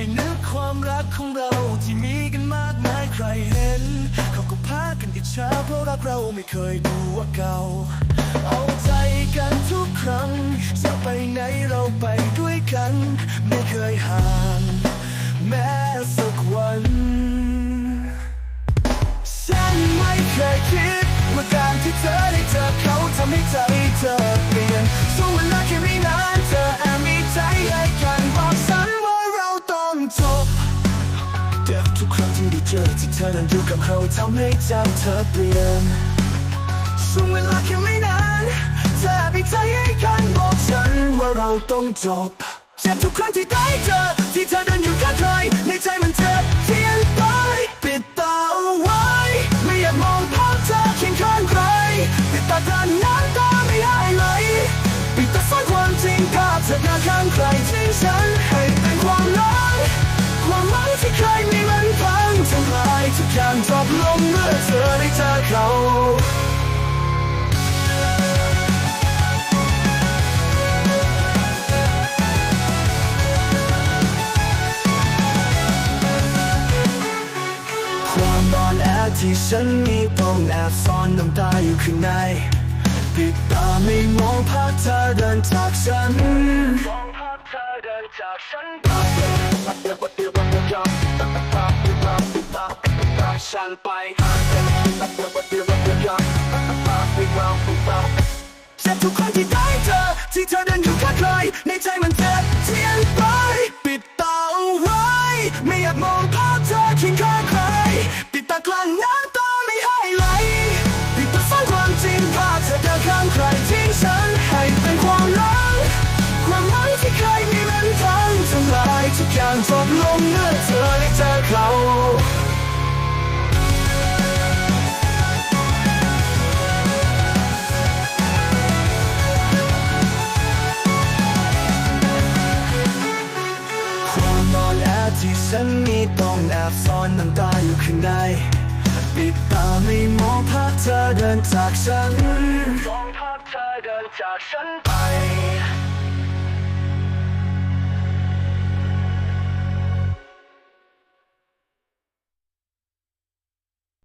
ยนึกความรักของเราที่มีกันมากมายใครเห็น เขาก็พากันอิจฉาเพราะรักเราไม่เคยดูว่าเก่า เอาใจกันทุกครั้ง จะไปไหนเราไปด้วยกัน ไม่เคยห่างแม้สักวันฉันไม่เคยคิดว่าการที่เธอได้เจอ เจอที่เธอนั้นอยู่กับเขาทำให้ใจเธอเปลี่ยนช่วงเวลาแค่ไม่นานเธอแอบมีใจให้กันบอกฉันว่าเราต้องจบเจ็บทุกครั้งที่ได้เจอที่เธอเดินอยู่ข้างใครในใจมันเจ็บเทียนไปปิดตาเอาไว้ ไม่อยากมองภาพเธอเคียงข้างใครปิดตาเธอน้ำตาไม่ให้ไหลปิดตาซ่อนความจริงภาพเธอเดินข้างใครที่ฉันางจบลงเมื่อเธอได้เจอเขาความนอนแอที่ฉันมีต้องแอบซ่อนน้ำตาอยู่ข้างในปิดตาไม่มองภาพเธอเดินจากฉัน ดินจากฉันไปฉันไปจ็บทุกครั้งที่ได้เจอที่ อย่างจบลงเมื่อเธอได้เจอเขาความอนแอที่ฉันมีต้องแอบซ่อนน้ำตาอยู่ข้างในปิดตาไม่มองภาพเธอเดินจากฉันมองภาพเธอเดินจากฉันไป